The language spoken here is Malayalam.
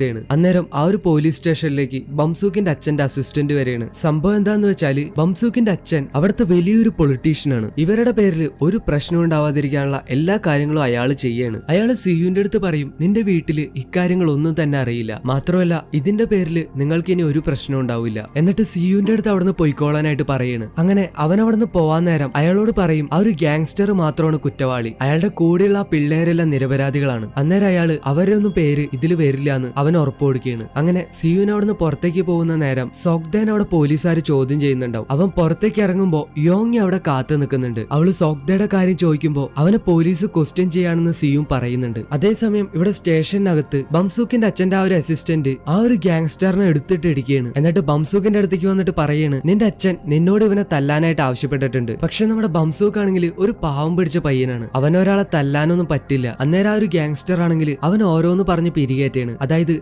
അവസ്ഥയാണ് അന്നേരം ആ ഒരു പോലീസ് സ്റ്റേഷനിലേക്ക് ബംസൂക്കിന്റെ അച്ഛന്റെ അസിസ്റ്റന്റ് വരെയാണ്. സംഭവം എന്താന്ന് വെച്ചാൽ ബംസൂക്കിന്റെ അച്ഛൻ അവിടുത്തെ വലിയൊരു പൊളിറ്റീഷ്യനാണ് ഇവരുടെ പേരിൽ ഒരു പ്രശ്നം ഉണ്ടാവാതിരിക്കാനുള്ള എല്ലാ കാര്യങ്ങളും അയാൾ ചെയ്യാണ്. അയാൾ സിയുവിന്റെ അടുത്ത് പറയും നിന്റെ വീട്ടിൽ ഇക്കാര്യങ്ങൾ ഒന്നും തന്നെ അറിയില്ല. മാത്രമല്ല ഇതിന്റെ പേരിൽ നിങ്ങൾക്ക് ഇനി ഒരു പ്രശ്നം ഉണ്ടാവില്ല. എന്നിട്ട് സിയുവിന്റെ അടുത്ത് അവിടുന്ന് പൊയ്ക്കോളാനായിട്ട് പറയാണ്. അങ്ങനെ അവൻ അവിടുന്ന് പോവാൻ നേരം അയാളോട് പറയും ആ ഒരു ഗാങ്സ്റ്റർ മാത്രമാണ് കുറ്റവാളി. അയാളുടെ കൂടെയുള്ള ആ പിള്ളേരെല്ലാം നിരപരാധികളാണ്. അന്നേരം അയാൾ അവരുടെ ഒന്നും പേര് ഇതിൽ വരില്ല എന്ന് അവൻ ഉറപ്പ് കൊടുക്കുകയാണ് അങ്ങനെ സിയുവിന് അവിടുന്ന് പുറത്തേക്ക് പോകുന്ന നേരം സോക്ദേൻ അവിടെ പോലീസുകാർ ചോദ്യം ചെയ്യുന്നുണ്ടാവും. അവൻ പുറത്തേക്ക് ഇറങ്ങുമ്പോ യോങ് അവിടെ കാത്തു നിൽക്കുന്നുണ്ട്. അവൾ സോക്ദയുടെ കാര്യം ചോദിക്കുമ്പോ അവനെ പോലീസ് ക്വസ്റ്റ്യൻ ചെയ്യാണെന്ന് സിയും പറയുന്നുണ്ട്. അതേസമയം ഇവിടെ സ്റ്റേഷനകത്ത് ബംസൂക്കിന്റെ അച്ഛന്റെ ആ ഒരു അസിസ്റ്റന്റ് ആ ഒരു ഗാങ്സ്റ്ററിനെ എടുത്തിട്ട് ഇടിക്കുകയാണ് എന്നിട്ട് ബംസൂക്കിന്റെ അടുത്തേക്ക് വന്നിട്ട് പറയാണ് നിന്റെ അച്ഛൻ നിന്നോട് ഇവനെ തല്ലാനായിട്ട് ആവശ്യപ്പെട്ടിട്ടുണ്ട്. പക്ഷെ നമ്മുടെ ബംസൂക്ക് ആണെങ്കിൽ ഒരു പാവം പിടിച്ച പയ്യനാണ്. അവനൊരാളെ തല്ലാനൊന്നും പറ്റില്ല. അന്നേരം ആ ഒരു ഗാങ്സ്റ്റർ ആണെങ്കിൽ അവൻ ഓരോന്ന് പറഞ്ഞ് പിരികേറ്റാണ്. അതായത്